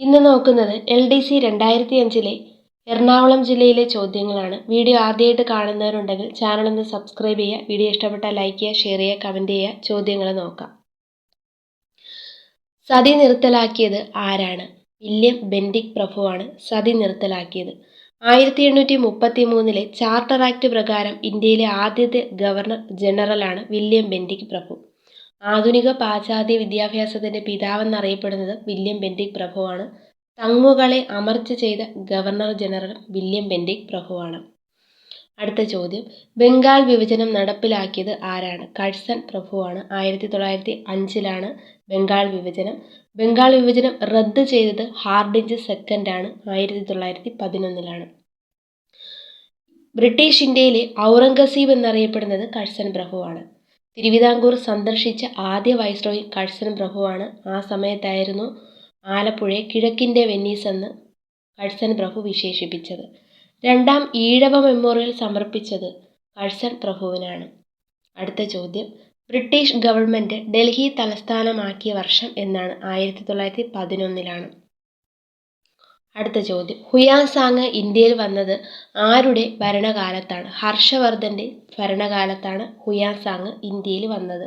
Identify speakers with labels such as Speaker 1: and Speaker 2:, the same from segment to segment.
Speaker 1: ഇന്ന് നോക്കുന്നത് L D C രണ്ടായിരത്തി അഞ്ചിലെ എറണാകുളം ജില്ലയിലെ ചോദ്യങ്ങളാണ്. വീഡിയോ ആദ്യമായിട്ട് കാണുന്നവരുണ്ടെങ്കിൽ ചാനൽ ഒന്ന് സബ്സ്ക്രൈബ് ചെയ്യുക. വീഡിയോ ഇഷ്ടപ്പെട്ടാൽ ലൈക്ക് ചെയ്യുക ഷെയർ ചെയ്യുക കമന്റ് ചെയ്യുക. ചോദ്യങ്ങൾ നോക്കാം. സതി നിർത്തലാക്കിയത് ആരാണ്? വില്യം ബെൻഡിക് പ്രഭുവാണ് സതി നിർത്തലാക്കിയത്. ആയിരത്തി എണ്ണൂറ്റി മുപ്പത്തി മൂന്നിലെ ചാർട്ടർ ആക്ട് പ്രകാരം ഇന്ത്യയിലെ ആദ്യത്തെ ഗവർണർ ജനറലാണ് വില്യം ബെൻഡിക് പ്രഭു. ആധുനിക പാശ്ചാത്യ വിദ്യാഭ്യാസത്തിന്റെ പിതാവെന്നറിയപ്പെടുന്നത് വില്യം ബെൻഡിക് പ്രഭുവാണ്. തങ്ങുകളെ അമർച്ച ചെയ്ത ഗവർണർ ജനറൽ വില്യം ബെൻഡിക് പ്രഭുവാണ്. അടുത്ത ചോദ്യം. ബംഗാൾ വിഭജനം നടപ്പിലാക്കിയത് ആരാണ്? കഴ്സൺ പ്രഭുവാണ്. ആയിരത്തി തൊള്ളായിരത്തി അഞ്ചിലാണ് ബംഗാൾ വിഭജനം. ബംഗാൾ വിഭജനം റദ്ദ് ചെയ്തത് ഹാർഡിഞ്ച് സെക്കൻഡാണ്. ആയിരത്തി തൊള്ളായിരത്തി പതിനൊന്നിലാണ് ബ്രിട്ടീഷ് ഇന്ത്യയിലെ ഔറംഗസീബ് എന്നറിയപ്പെടുന്നത് കഴ്സൺ പ്രഭുവാണ്. തിരുവിതാംകൂർ സന്ദർശിച്ച ആദ്യ വൈസ്രോയി കഴ്സൻ പ്രഭുവാണ് ആ സമയത്തായിരുന്നു ആലപ്പുഴയെ കിഴക്കിന്റെ വെന്നീസ് എന്ന് കഴ്സൻ പ്രഭു വിശേഷിപ്പിച്ചത്. രണ്ടാം ഈഴവ മെമ്മോറിയൽ സമർപ്പിച്ചത് കഴ്സൻ പ്രഭുവിനാണ്. അടുത്ത ചോദ്യം. ബ്രിട്ടീഷ് ഗവൺമെന്റ് ഡൽഹി തലസ്ഥാനമാക്കിയ വർഷം എന്നാണ്. ആയിരത്തി തൊള്ളായിരത്തി പതിനൊന്നിലാണ്. അടുത്ത ചോദ്യം. ഹുയാസാങ് ഇന്ത്യയിൽ വന്നത് ആരുടെ ഭരണകാലത്താണ്? ഹർഷവർദ്ധന്റെ ഭരണകാലത്താണ് ഹുയാസാങ് ഇന്ത്യയിൽ വന്നത്.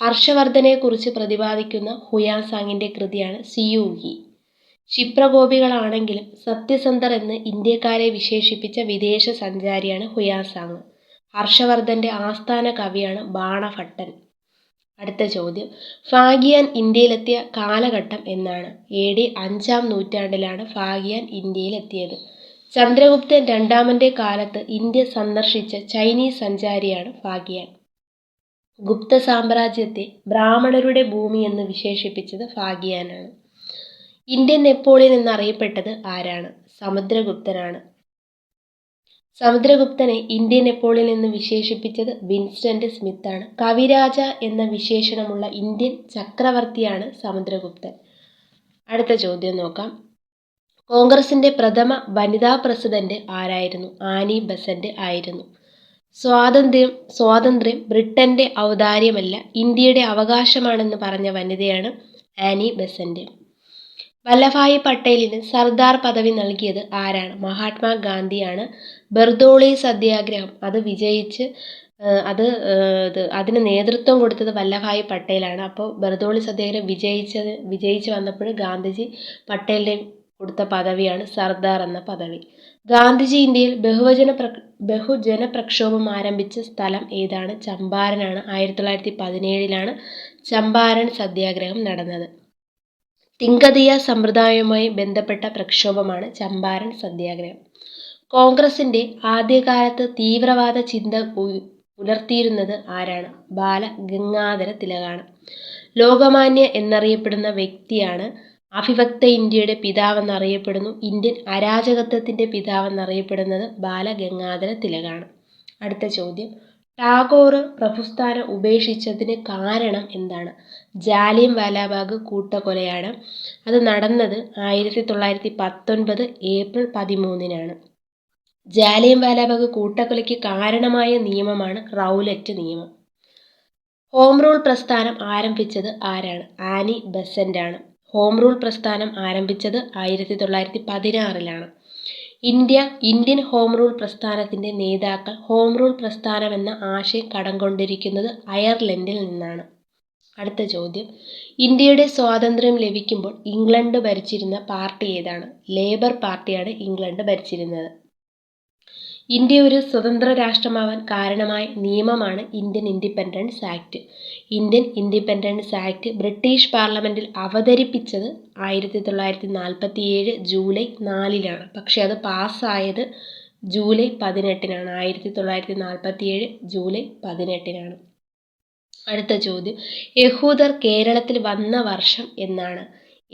Speaker 1: ഹർഷവർദ്ധനെക്കുറിച്ച് പ്രതിപാദിക്കുന്ന ഹുയാസാങ്ങിന്റെ കൃതിയാണ് സിയൂഹി. ക്ഷിപ്രകോപികളാണെങ്കിലും സത്യസന്ധർ എന്ന് ഇന്ത്യക്കാരെ വിശേഷിപ്പിച്ച വിദേശ സഞ്ചാരിയാണ് ഹുയാസാങ് ഹർഷവർദ്ധന്റെ ആസ്ഥാന കവിയാണ് ബാണഭട്ടൻ. അടുത്ത ചോദ്യം. ഫാഗിയാൻ ഇന്ത്യയിലെത്തിയ കാലഘട്ടം എന്നാണ്. എ ഡി അഞ്ചാം നൂറ്റാണ്ടിലാണ് ഫാഗിയാൻ ഇന്ത്യയിലെത്തിയത്. ചന്ദ്രഗുപ്തൻ രണ്ടാമന്റെ കാലത്ത് ഇന്ത്യ സന്ദർശിച്ച ചൈനീസ് സഞ്ചാരിയാണ് ഫാഗിയാൻ. ഗുപ്ത സാമ്രാജ്യത്തെ ബ്രാഹ്മണരുടെ ഭൂമി എന്ന് വിശേഷിപ്പിച്ചത് ഫാഗിയാനാണ്. ഇന്ത്യൻ നെപ്പോളിയൻ എന്നറിയപ്പെട്ടത് ആരാണ്? സമുദ്രഗുപ്തനാണ്. സമുദ്രഗുപ്തനെ ഇന്ത്യൻ നെപ്പോളിയൻ എന്ന് വിശേഷിപ്പിച്ചത് വിൻസ്റ്റന്റ് സ്മിത്താണ്. കവിരാജ എന്ന വിശേഷണമുള്ള ഇന്ത്യൻ ചക്രവർത്തിയാണ് സമുദ്രഗുപ്തൻ. അടുത്ത ചോദ്യം നോക്കാം. കോൺഗ്രസിന്റെ പ്രഥമ വനിതാ പ്രസിഡന്റ് ആരായിരുന്നു? ആനി ബസന്റ് ആയിരുന്നു. സ്വാതന്ത്ര്യം സ്വാതന്ത്ര്യം ബ്രിട്ടന്റെ ഔദാര്യമല്ല ഇന്ത്യയുടെ അവകാശമാണെന്ന് പറഞ്ഞ വനിതയാണ് ആനി ബസന്റ്. വല്ലഭായ് പട്ടേലിന് സർദാർ പദവി നൽകിയത് ആരാണ്? മഹാത്മാഗാന്ധിയാണ്. ബർദോളി സത്യാഗ്രഹം അത് വിജയിച്ച് അത് ഇത് അതിന് നേതൃത്വം കൊടുത്തത് വല്ലഭായ് പട്ടേലാണ്. അപ്പോൾ ബർദോളി സത്യാഗ്രഹം വിജയിച്ചത് വിജയിച്ച് വന്നപ്പോൾ ഗാന്ധിജി പട്ടേലിന് കൊടുത്ത പദവിയാണ് സർദാർ എന്ന പദവി. ഗാന്ധിജി ഇന്ത്യയിൽ ബഹുവചന പ്ര ബഹുജന പ്രക്ഷോഭം ആരംഭിച്ച സ്ഥലം ഏതാണ്? ചമ്പാരനാണ്. ആയിരത്തി തൊള്ളായിരത്തി പതിനേഴിലാണ് ചമ്പാരൻ സത്യാഗ്രഹം നടന്നത്. തിങ്കതിയ സമ്പ്രദായവുമായി ബന്ധപ്പെട്ട പ്രക്ഷോഭമാണ് ചമ്പാരൻ സത്യാഗ്രഹം കോൺഗ്രസിന്റെ ആദ്യകാലത്ത് തീവ്രവാദ ചിന്ത പുലർത്തിയിരുന്നത് ആരാണ്? ബാല ഗംഗാധര തിലകാണ്. ലോകമാന്യ എന്നറിയപ്പെടുന്ന വ്യക്തിയാണ് അഭിവക്ത ഇന്ത്യയുടെ പിതാവെന്നറിയപ്പെടുന്നു. ഇന്ത്യൻ അരാജകത്വത്തിന്റെ പിതാവെന്നറിയപ്പെടുന്നത് ബാലഗംഗാധര തിലകാണ്. അടുത്ത ചോദ്യം. ടാഗോർ പ്രഭുസ്ഥാനം ഉപേക്ഷിച്ചതിന് കാരണം എന്താണ്? ജാലിയൻ വാലാബാഗ് കൂട്ടക്കൊലയാണ്. അത് നടന്നത് ആയിരത്തി തൊള്ളായിരത്തി പത്തൊൻപത് ഏപ്രിൽ പതിമൂന്നിനാണ്. ജാലിയൻ വാലാബാഗ് കൂട്ടക്കൊലയ്ക്ക് കാരണമായ നിയമമാണ് റൗലറ്റ് നിയമം. ഹോം റൂൾ പ്രസ്ഥാനം ആരംഭിച്ചത് ആരാണ്? ആനി ബെസന്റ് ആണ് ഹോം റൂൾ പ്രസ്ഥാനം ആരംഭിച്ചത് ആയിരത്തി തൊള്ളായിരത്തി പതിനാറിലാണ് ഇന്ത്യ ഇന്ത്യൻ ഹോം റൂൾ പ്രസ്ഥാനത്തിന്റെ നേതാക്കൾ ഹോം റൂൾ പ്രസ്ഥാനം എന്ന ആശയം കടം കൊണ്ടിരിക്കുന്നത് അയർലൻഡിൽ നിന്നാണ്. അടുത്ത ചോദ്യം. ഇന്ത്യയുടെ സ്വാതന്ത്ര്യം ലഭിക്കുമ്പോൾ ഇംഗ്ലണ്ട് ഭരിച്ചിരുന്ന പാർട്ടി ഏതാണ്? ലേബർ പാർട്ടിയാണ് ഇംഗ്ലണ്ട് ഭരിച്ചിരുന്നത്. ഇന്ത്യ ഒരു സ്വതന്ത്ര രാഷ്ട്രമാവാൻ കാരണമായ നിയമമാണ് Indian independence act. Indian independence act British പാർലമെന്റിൽ അവതരിപ്പിച്ചത് ആയിരത്തി തൊള്ളായിരത്തി നാൽപ്പത്തി ഏഴ് ജൂലൈ നാലിലാണ് പക്ഷേ അത് പാസ്സായത് ജൂലൈ പതിനെട്ടിനാണ്. ആയിരത്തി തൊള്ളായിരത്തി നാൽപ്പത്തി ഏഴ് ജൂലൈ പതിനെട്ടിനാണ്. അടുത്ത ചോദ്യം. യഹൂദർ കേരളത്തിൽ വന്ന വർഷം എന്നാണ്.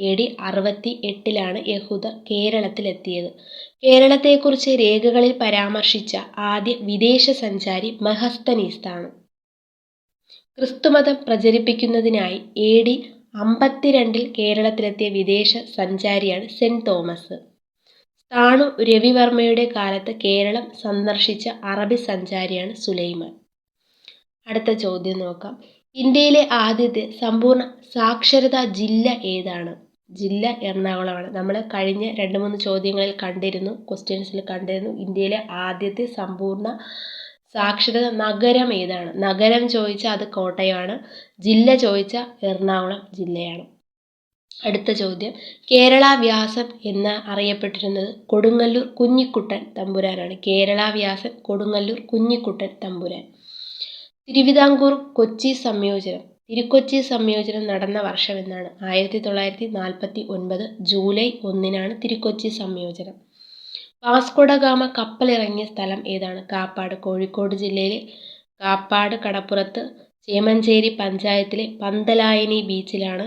Speaker 1: എ ഡി അറുപത്തി എട്ടിലാണ് യഹൂദർ കേരളത്തിലെത്തിയത്. കേരളത്തെക്കുറിച്ച് രേഖകളിൽ പരാമർശിച്ച ആദ്യ വിദേശ സഞ്ചാരി മഹസ്തനീസ്താണ്. ക്രിസ്തുമതം പ്രചരിപ്പിക്കുന്നതിനായി എ ഡി അമ്പത്തിരണ്ടിൽ കേരളത്തിലെത്തിയ വിദേശ സഞ്ചാരിയാണ് സെന്റ് തോമസ്. താണു രവിവർമ്മയുടെ കാലത്ത് കേരളം സന്ദർശിച്ച അറബി സഞ്ചാരിയാണ് സുലൈമാൻ. അടുത്ത ചോദ്യം നോക്കാം. ഇന്ത്യയിലെ ആദ്യത്തെ സമ്പൂർണ സാക്ഷരതാ ജില്ല ഏതാണ്? ജില്ല എറണാകുളമാണ്. നമ്മൾ കഴിഞ്ഞ രണ്ട് മൂന്ന് ചോദ്യങ്ങളിൽ കണ്ടിരുന്നു ക്വസ്റ്റ്യൻസിൽ കണ്ടിരുന്നു. ഇന്ത്യയിലെ ആദ്യത്തെ സമ്പൂർണ സാക്ഷരത നഗരം ഏതാണ്? നഗരം ചോദിച്ചാൽ അത് കോട്ടയമാണ്. ജില്ല ചോദിച്ചാൽ എറണാകുളം ജില്ലയാണ്. അടുത്ത ചോദ്യം. കേരള വ്യാസം എന്ന് അറിയപ്പെട്ടിരുന്നത് കൊടുങ്ങല്ലൂർ കുഞ്ഞിക്കുട്ടൻ തമ്പുരാനാണ്. കേരള വ്യാസൻ കൊടുങ്ങല്ലൂർ കുഞ്ഞിക്കുട്ടൻ തമ്പുരാൻ. തിരുവിതാംകൂർ കൊച്ചി സംയോജനം. തിരുക്കൊച്ചി സംയോജനം നടന്ന വർഷം എന്നാണ്. ആയിരത്തി തൊള്ളായിരത്തി നാൽപ്പത്തി ഒൻപത് ജൂലൈ ഒന്നിനാണ് തിരുക്കൊച്ചി സംയോജനം. വാസ്കോഡഗാമ കപ്പലിറങ്ങിയ സ്ഥലം ഏതാണ്? കാപ്പാട് കോഴിക്കോട് ജില്ലയിലെ കാപ്പാട് കടപ്പുറത്ത് ചേമഞ്ചേരി പഞ്ചായത്തിലെ പന്തലായനി ബീച്ചിലാണ്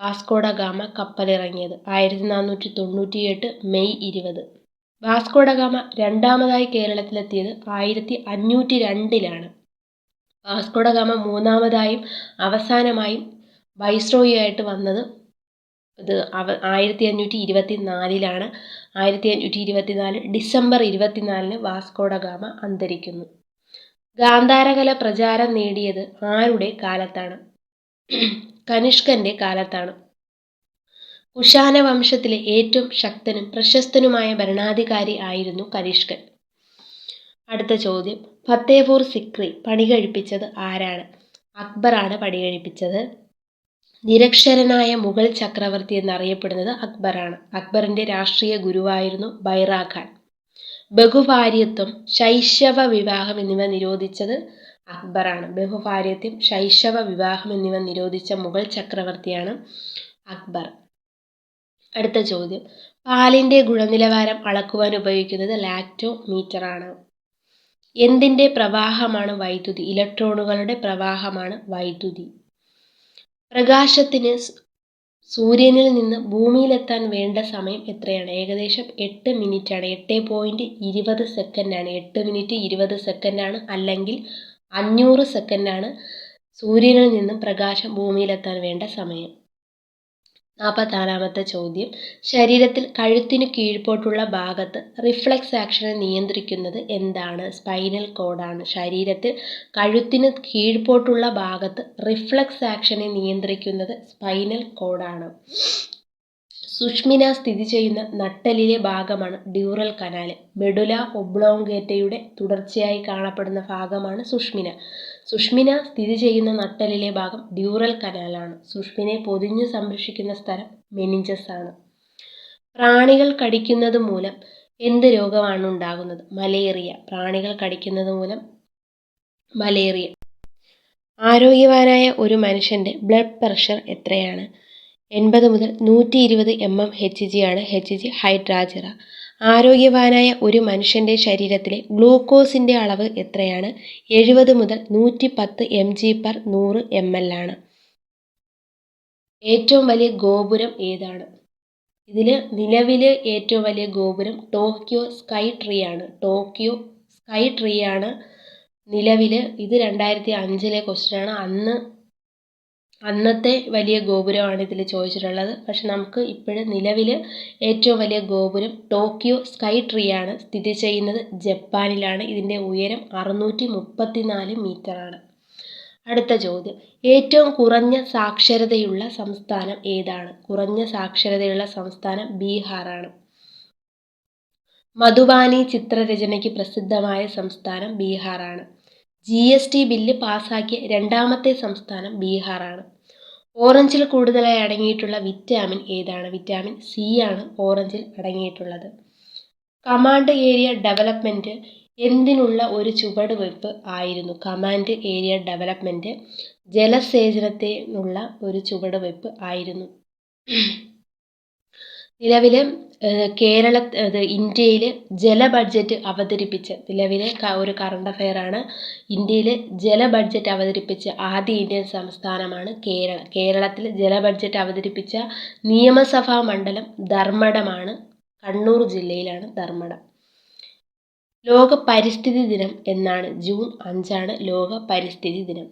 Speaker 1: വാസ്കോഡഗാമ കപ്പലിറങ്ങിയത്. ആയിരത്തി നാനൂറ്റി തൊണ്ണൂറ്റിയെട്ട് മെയ് ഇരുപത്. വാസ്കോഡഗാമ രണ്ടാമതായി കേരളത്തിലെത്തിയത് ആയിരത്തി അഞ്ഞൂറ്റി രണ്ടിലാണ് വാസ്കോഡഗാമ മൂന്നാമതായും അവസാനമായും വൈസ്രോയിയായിട്ട് വന്നത് ഇത് അവ ആയിരത്തി അഞ്ഞൂറ്റി ഇരുപത്തി നാലിലാണ് ആയിരത്തി അഞ്ഞൂറ്റി ഇരുപത്തി നാല് ഡിസംബർ ഇരുപത്തിനാലിന് വാസ്കോഡഗാമ അന്തരിക്കുന്നു. ഗാന്ധാരകല പ്രചാരം നേടിയത് ആരുടെ കാലത്താണ്? കനിഷ്കന്റെ കാലത്താണ്. കുഷാന വംശത്തിലെ ഏറ്റവും ശക്തനും പ്രശസ്തനുമായ ഭരണാധികാരി ആയിരുന്നു കനിഷ്കൻ. അടുത്ത ചോദ്യം. ഫത്തേപൂർ സിക്രി പണി കഴിപ്പിച്ചത് ആരാണ്? അക്ബറാണ് പണി കഴിപ്പിച്ചത്. നിരക്ഷരനായ മുഗൾ ചക്രവർത്തി എന്നറിയപ്പെടുന്നത് അക്ബറാണ്. അക്ബറിന്റെ രാഷ്ട്രീയ ഗുരുവായിരുന്നു ബൈറാ ഖാൻ. ബഹുഭാര്യത്വം ശൈശവ വിവാഹം എന്നിവ നിരോധിച്ചത് അക്ബറാണ്. ബഹുഭാര്യത്വം ശൈശവ വിവാഹം എന്നിവ നിരോധിച്ച മുഗൾ ചക്രവർത്തിയാണ് അക്ബർ. അടുത്ത ചോദ്യം. പാലിന്റെ ഗുണനിലവാരം അളക്കുവാൻ ഉപയോഗിക്കുന്നത് ലാക്ടോ മീറ്റർ ആണ് എന്തിന്റെ പ്രവാഹമാണ് വൈദ്യുതി? ഇലക്ട്രോണുകളുടെ പ്രവാഹമാണ് വൈദ്യുതി. പ്രകാശത്തിന് സൂര്യനിൽ നിന്ന് ഭൂമിയിലെത്താൻ വേണ്ട സമയം എത്രയാണ്? ഏകദേശം എട്ട് മിനിറ്റ് ആണ് എട്ട് പോയിന്റ് ഇരുപത് സെക്കൻഡാണ്. എട്ട് മിനിറ്റ് ഇരുപത് സെക്കൻഡാണ് അല്ലെങ്കിൽ അഞ്ഞൂറ് സെക്കൻഡാണ് സൂര്യനിൽ നിന്നും പ്രകാശം ഭൂമിയിലെത്താൻ വേണ്ട സമയം. നാൽപ്പത്താറാമത്തെ ചോദ്യം. ശരീരത്തിൽ കഴുത്തിന് കീഴ്പോട്ടുള്ള ഭാഗത്ത് റിഫ്ലക്സ് ആക്ഷനെ നിയന്ത്രിക്കുന്നത് എന്താണ്? സ്പൈനൽ കോഡാണ് ശരീരത്തിൽ കഴുത്തിന് കീഴ്പോട്ടുള്ള ഭാഗത്ത് റിഫ്ലക്സ് ആക്ഷനെ നിയന്ത്രിക്കുന്നത് സ്പൈനൽ കോഡാണ് സുഷ്മിന സ്ഥിതി ചെയ്യുന്ന നട്ടലിലെ ഭാഗമാണ് ഡ്യൂറൽ കനാൽ. മെഡുല ഒബ്ലോങ്കേറ്റയുടെ തുടർച്ചയായി കാണപ്പെടുന്ന ഭാഗമാണ് സുഷ്മിന. സുഷ്മിന സ്ഥിതി ചെയ്യുന്ന നട്ടലിലെ ഭാഗം ഡ്യൂറൽ കനാലാണ്. സുഷ്മിനെ പൊതിഞ്ഞു സംരക്ഷിക്കുന്ന സ്ഥലം മെനിഞ്ചസ് ആണ്. പ്രാണികൾ കടിക്കുന്നത് മൂലം എന്ത് രോഗമാണ് ഉണ്ടാകുന്നത്? മലേറിയ. പ്രാണികൾ കടിക്കുന്നത് മൂലം മലേറിയ. ആരോഗ്യവാനായ ഒരു മനുഷ്യന്റെ ബ്ലഡ് പ്രഷർ എത്രയാണ്? എൺപത് മുതൽ നൂറ്റി ഇരുപത് എം എം എച്ച് ജി ആണ് എച്ച് ജി ഹൈഡ്രാജറ. ആരോഗ്യവാനായ ഒരു മനുഷ്യന്റെ ശരീരത്തിലെ ഗ്ലൂക്കോസിന്റെ അളവ് എത്രയാണ്? എഴുപത് മുതൽ നൂറ്റി പത്ത് എം ജി പെർ നൂറ് എം എൽ ആണ്. ഏറ്റവും വലിയ ഗോപുരം ഏതാണ്? ഇതിൽ നിലവിലെ ഏറ്റവും വലിയ ഗോപുരം ടോക്കിയോ സ്കൈ ട്രീ ആണ്. ടോക്കിയോ സ്കൈ ട്രീ ആണ്. നിലവിൽ ഇത് രണ്ടായിരത്തി അഞ്ചിലെ ക്വസ്റ്റ്യൻ ആണ്. അന്ന് അന്നത്തെ വലിയ ഗോപുരമാണ് ഇതിൽ ചോദിച്ചിട്ടുള്ളത്. പക്ഷെ നമുക്ക് ഇപ്പോഴും നിലവിൽ ഏറ്റവും വലിയ ഗോപുരം ടോക്കിയോ സ്കൈ ട്രീ ആണ് സ്ഥിതി ചെയ്യുന്നത് ജപ്പാനിലാണ്. ഇതിന്റെ ഉയരം അറുന്നൂറ്റി മുപ്പത്തി നാല് മീറ്ററാണ്. അടുത്ത ചോദ്യം. ഏറ്റവും കുറഞ്ഞ സാക്ഷരതയുള്ള സംസ്ഥാനം ഏതാണ്? കുറഞ്ഞ സാക്ഷരതയുള്ള സംസ്ഥാനം ബീഹാറാണ്. മധുബാനി ചിത്രരചനയ്ക്ക് പ്രസിദ്ധമായ സംസ്ഥാനം ബീഹാറാണ്. ജി എസ് ടി ബില്ല് പാസാക്കിയ രണ്ടാമത്തെ സംസ്ഥാനം ബീഹാറാണ്. ഓറഞ്ചിൽ കൂടുതലായി അടങ്ങിയിട്ടുള്ള വിറ്റാമിൻ ഏതാണ്? വിറ്റാമിൻ സി ആണ് ഓറഞ്ചിൽ അടങ്ങിയിട്ടുള്ളത്. കമാൻഡ് ഏരിയ ഡെവലപ്മെന്റ് എന്തിനുള്ള ഒരു ചുവടുവയ്പ് ആയിരുന്നു? കമാൻഡ് ഏരിയ ഡെവലപ്മെന്റ് ജലസേചനത്തിനുള്ള ഒരു ചുവടുവയ്പ് ആയിരുന്നു. നിലവിൽ കേരള അത് ഇന്ത്യയിൽ ജല ബഡ്ജറ്റ് അവതരിപ്പിച്ച നിലവിലെ ഒരു കറണ്ട് അഫയർ ആണ്. ഇന്ത്യയിൽ ജല ബഡ്ജറ്റ് അവതരിപ്പിച്ച ആദ്യ ഇന്ത്യൻ സംസ്ഥാനമാണ് കേരളം. കേരളത്തിൽ ജല ബഡ്ജറ്റ് അവതരിപ്പിച്ച നിയമസഭാ മണ്ഡലം ധർമ്മടമാണ്. കണ്ണൂർ ജില്ലയിലാണ് ധർമ്മടം. ലോക പരിസ്ഥിതി ദിനം എന്നാണ് ജൂൺ അഞ്ചാണ് ലോക പരിസ്ഥിതി ദിനം.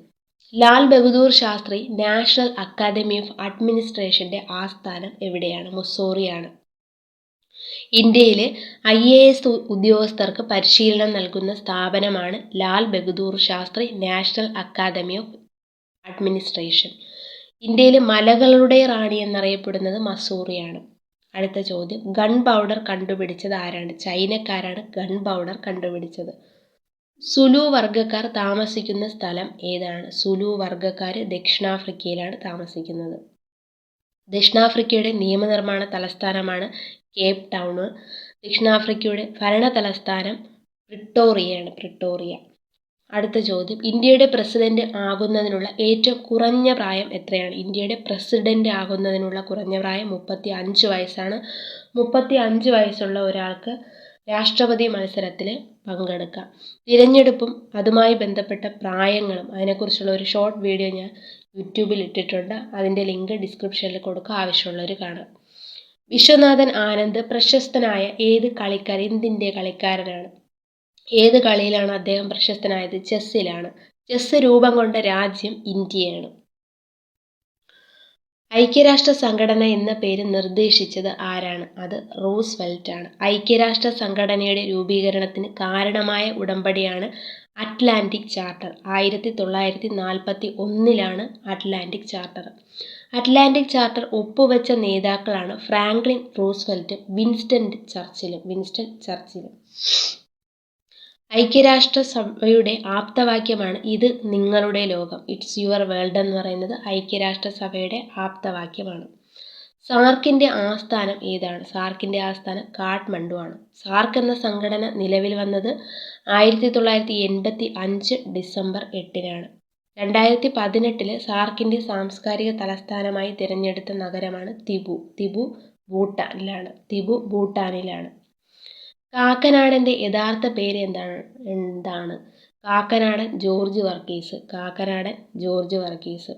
Speaker 1: Lal Bahadur Shastri national academy of അഡ്മിനിസ്ട്രേഷന്റെ ആസ്ഥാനം എവിടെയാണ്? മുസോറിയാണ്. ഇന്ത്യയിലെ ഐ എ എസ് ഉദ്യോഗസ്ഥർക്ക് പരിശീലനം നൽകുന്ന സ്ഥാപനമാണ് Lal Bahadur Shastri national academy of administration. ഇന്ത്യയിലെ മലകളുടെ റാണി എന്നറിയപ്പെടുന്നത് മസൂറിയാണ്. അടുത്ത ചോദ്യം. ഗൺ പൗഡർ കണ്ടുപിടിച്ചത് ആരാണ്? ചൈനക്കാരാണ് ഗൺ പൗഡർ കണ്ടുപിടിച്ചത്. സുലു വർഗക്കാർ താമസിക്കുന്ന സ്ഥലം ഏതാണ്? സുലു വർഗക്കാർ ദക്ഷിണാഫ്രിക്കയിലാണ് താമസിക്കുന്നത്. ദക്ഷിണാഫ്രിക്കയുടെ നിയമനിർമ്മാണ തലസ്ഥാനമാണ് കേപ്പ് ടൗൺ ദക്ഷിണാഫ്രിക്കയുടെ ഭരണ തലസ്ഥാനം പ്രിട്ടോറിയയാണ് പ്രിട്ടോറിയ. അടുത്ത ചോദ്യം. ഇന്ത്യയുടെ പ്രസിഡന്റ് ആകുന്നതിനുള്ള ഏറ്റവും കുറഞ്ഞ പ്രായം എത്രയാണ്? ഇന്ത്യയുടെ പ്രസിഡന്റ് ആകുന്നതിനുള്ള കുറഞ്ഞ പ്രായം മുപ്പത്തി അഞ്ച് വയസ്സാണ്. മുപ്പത്തി അഞ്ച് വയസ്സുള്ള ഒരാൾക്ക് രാഷ്ട്രപതി മത്സരത്തിൽ പങ്കെടുക്കാം. തിരഞ്ഞെടുപ്പും അതുമായി ബന്ധപ്പെട്ട പ്രായങ്ങളും അതിനെക്കുറിച്ചുള്ള ഒരു ഷോർട്ട് വീഡിയോ ഞാൻ യൂട്യൂബിൽ ഇട്ടിട്ടുണ്ട് അതിന്റെ ലിങ്ക് ഡിസ്ക്രിപ്ഷനിൽ കൊടുക്കുക ആവശ്യമുള്ളവർ കാണാം. വിശ്വനാഥൻ ആനന്ദ് പ്രശസ്തനായ ഏത് കളിക്കാരൻ എന്തിന്റെ കളിക്കാരനാണ്? ഏത് കളിയിലാണ് അദ്ദേഹം പ്രശസ്തനായത്? ചെസ്സിലാണ്. ചെസ്സ് രൂപം കൊണ്ട രാജ്യം ഇന്ത്യയാണ്. ഐക്യരാഷ്ട്ര സംഘടന എന്ന പേര് നിർദ്ദേശിച്ചത് ആരാണ്? അത് റൂസ്വെൽറ്റ് ആണ് ഐക്യരാഷ്ട്ര സംഘടനയുടെ രൂപീകരണത്തിന് കാരണമായ ഉടമ്പടിയാണ് അറ്റ്ലാന്റിക് ചാർട്ടർ. ആയിരത്തി തൊള്ളായിരത്തി നാൽപ്പത്തി ഒന്നിലാണ് അറ്റ്ലാന്റിക് ചാർട്ടർ. അറ്റ്ലാന്റിക് ചാർട്ടർ ഒപ്പുവെച്ച നേതാക്കളാണ് ഫ്രാങ്ക്ലിൻ റൂസ്വെൽറ്റ് വിൻസ്റ്റൺ ചർച്ചിലും വിൻസ്റ്റൺ ചർച്ചിലും. ഐക്യരാഷ്ട്ര സഭയുടെ ആപ്തവാക്യമാണ് ഇത് നിങ്ങളുടെ ലോകം. ഇറ്റ്സ് യുവർ വേൾഡ് എന്ന് പറയുന്നത് ഐക്യരാഷ്ട്ര സഭയുടെ ആപ്തവാക്യമാണ്. സാർക്കിന്റെ ആസ്ഥാനം ഏതാണ്? സാർക്കിന്റെ ആസ്ഥാനം കാഠ്മണ്ഡു ആണ് സാർക്ക് എന്ന സംഘടന നിലവിൽ വന്നത് ആയിരത്തി തൊള്ളായിരത്തി എൺപത്തി അഞ്ച് ഡിസംബർ എട്ടിനാണ്. രണ്ടായിരത്തി പതിനെട്ടിൽ സാർക്കിന്റെ സാംസ്കാരിക തലസ്ഥാനമായി തിരഞ്ഞെടുത്ത നഗരമാണ് തിബു. തിബു ഭൂട്ടാനിലാണ്. തിബു ഭൂട്ടാനിലാണ്. കാക്കനാടന്റെ യഥാർത്ഥ പേര് എന്താണ് എന്താണ്? കാക്കനാടൻ ജോർജ് വർഗീസ്. കാക്കനാടൻ ജോർജ് വർഗീസ്.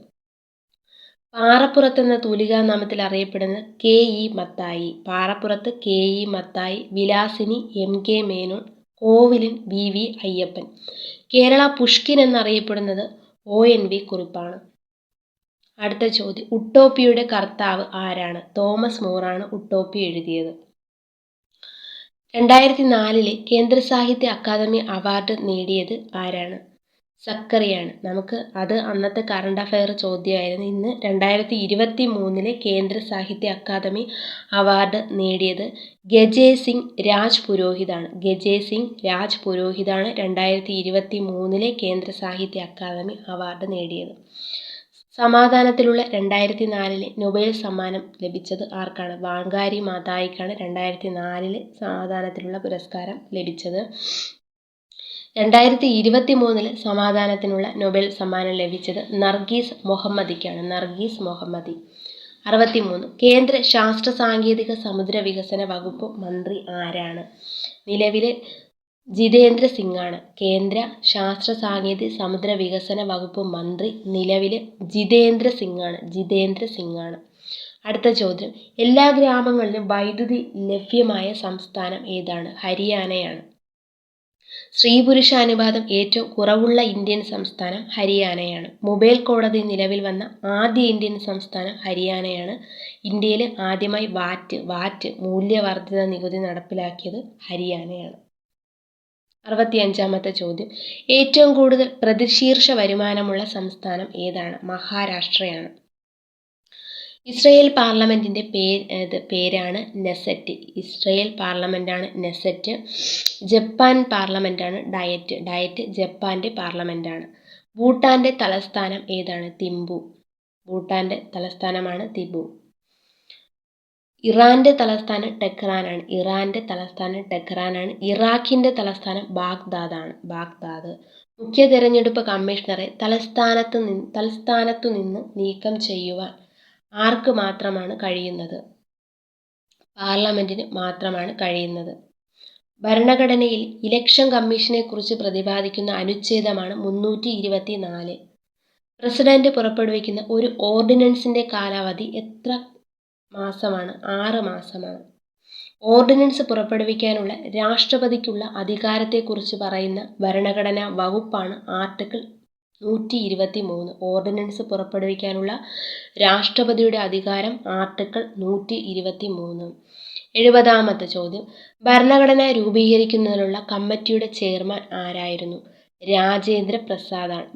Speaker 1: പാറപ്പുറത്ത് എന്ന തൂലികാനാമത്തിൽ അറിയപ്പെടുന്ന K E Mathai. Parappurath K E Mathai. Vilasini M K Menon Kovilan V V Ayyappan. Kerala Pushkin എന്നറിയപ്പെടുന്നത് ഒ എൻ വി കുറിപ്പാണ്. അടുത്ത ചോദ്യം. ഉട്ടോപ്പിയുടെ കർത്താവ് ആരാണ്? തോമസ് മോറാണ് ഉട്ടോപ്പി എഴുതിയത്. രണ്ടായിരത്തി നാലിലെ കേന്ദ്ര സാഹിത്യ അക്കാദമി അവാർഡ് നേടിയത് ആരാണ്? സക്കറിയാണ് നമുക്ക് അത് അന്നത്തെ കറണ്ട് അഫയർ ചോദ്യമായിരുന്നു. ഇന്ന് രണ്ടായിരത്തി ഇരുപത്തി മൂന്നിലെ കേന്ദ്ര സാഹിത്യ അക്കാദമി അവാർഡ് നേടിയത് ഗജയ് സിംഗ് രാജ് പുരോഹിതാണ്. ഗജയ് സിംഗ് രാജ് പുരോഹിതാണ് രണ്ടായിരത്തി ഇരുപത്തി മൂന്നിലെ കേന്ദ്ര സാഹിത്യ അക്കാദമി അവാർഡ് നേടിയത്. സമാധാനത്തിലുള്ള രണ്ടായിരത്തി നാലിലെ നൊബേൽ സമ്മാനം ലഭിച്ചത് ആർക്കാണ്? വാങ്കാരി മാതായിക്കാണ് രണ്ടായിരത്തി നാലിലെ സമാധാനത്തിലുള്ള പുരസ്കാരം ലഭിച്ചത്. രണ്ടായിരത്തി ഇരുപത്തി മൂന്നിൽ സമാധാനത്തിനുള്ള നൊബേൽ സമ്മാനം ലഭിച്ചത് നർഗീസ് മുഹമ്മദിക്കാണ്. നർഗീസ് മുഹമ്മദി. അറുപത്തിമൂന്ന്. കേന്ദ്ര ശാസ്ത്ര സാങ്കേതിക സമുദ്ര വികസന വകുപ്പ് മന്ത്രി ആരാണ്? നിലവിലെ ജിതേന്ദ്ര സിംഗാണ്. കേന്ദ്ര ശാസ്ത്ര സാങ്കേതിക സമുദ്ര വികസന വകുപ്പ് മന്ത്രി നിലവിലെ ജിതേന്ദ്ര സിംഗാണ്. ജിതേന്ദ്ര സിംഗാണ്. അടുത്ത ചോദ്യം. എല്ലാ ഗ്രാമങ്ങളിലും വൈദ്യുതി ലഭ്യമായ സംസ്ഥാനം ഏതാണ്? ഹരിയാനയാണ്. സ്ത്രീ പുരുഷ അനുപാതം ഏറ്റവും കുറവുള്ള ഇന്ത്യൻ സംസ്ഥാനം ഹരിയാനയാണ്. മൊബൈൽ കോടതി നിലവിൽ വന്ന ആദ്യ ഇന്ത്യൻ സംസ്ഥാനം ഹരിയാനയാണ്. ഇന്ത്യയിൽ ആദ്യമായി വാറ്റ് വാറ്റ് മൂല്യവർദ്ധിത നികുതി നടപ്പിലാക്കിയത് ഹരിയാനയാണ്. അറുപത്തിയഞ്ചാമത്തെ ചോദ്യം. ഏറ്റവും കൂടുതൽ പ്രതിശീർഷ വരുമാനമുള്ള സംസ്ഥാനം ഏതാണ്? മഹാരാഷ്ട്രയാണ്. ഇസ്രയേൽ പാർലമെന്റിന്റെ പേര് പേരാണ് നെസറ്റ്. ഇസ്രയേൽ പാർലമെന്റാണ് നെസറ്റ്. ജപ്പാൻ പാർലമെന്റാണ് ഡയറ്റ്. ഡയറ്റ് ജപ്പാന്റെ പാർലമെന്റാണ് ഭൂട്ടാന്റെ തലസ്ഥാനം ഏതാണ്? തിമ്പു ഭൂട്ടാന്റെ തലസ്ഥാനമാണ് തിബു. ഇറാന്റെ തലസ്ഥാനം ടെഹ്റാനാണ്. ഇറാന്റെ തലസ്ഥാനം ടെഹ്റാനാണ്. ഇറാഖിന്റെ തലസ്ഥാനം ബാഗ്ദാദാണ്. ബാഗ്ദാദ്. മുഖ്യ തെരഞ്ഞെടുപ്പ് കമ്മീഷണറെ തലസ്ഥാനത്ത് നിന്ന് തലസ്ഥാനത്തു നിന്ന് നീക്കം ചെയ്യുവാൻ ആർക്ക് മാത്രമാണ് കഴിയുന്നത്? പാർലമെന്റിന് മാത്രമാണ് കഴിയുന്നത്. ഭരണഘടനയിൽ ഇലക്ഷൻ കമ്മീഷനെ കുറിച്ച് പ്രതിപാദിക്കുന്ന അനുച്ഛേദമാണ് മുന്നൂറ്റി ഇരുപത്തി നാല് പ്രസിഡന്റ് പുറപ്പെടുവിക്കുന്ന ഒരു ഓർഡിനൻസിന്റെ കാലാവധി എത്ര മാസമാണ്? ആറ് മാസമാണ്. ഓർഡിനൻസ് പുറപ്പെടുവിക്കാനുള്ള രാഷ്ട്രപതിക്കുള്ള അധികാരത്തെക്കുറിച്ച് പറയുന്ന ഭരണഘടനാ വകുപ്പാണ് ആർട്ടിക്കിൾ നൂറ്റി ഇരുപത്തി മൂന്ന് ഓർഡിനൻസ് പുറപ്പെടുവിക്കാനുള്ള രാഷ്ട്രപതിയുടെ അധികാരം ആർട്ടിക്കിൾ നൂറ്റി ഇരുപത്തി മൂന്ന് എഴുപതാമത്തെ ചോദ്യം. ഭരണഘടന രൂപീകരിക്കുന്നതിനുള്ള കമ്മിറ്റിയുടെ ചെയർമാൻ ആരായിരുന്നു? രാജേന്ദ്ര പ്രസാദാണ്.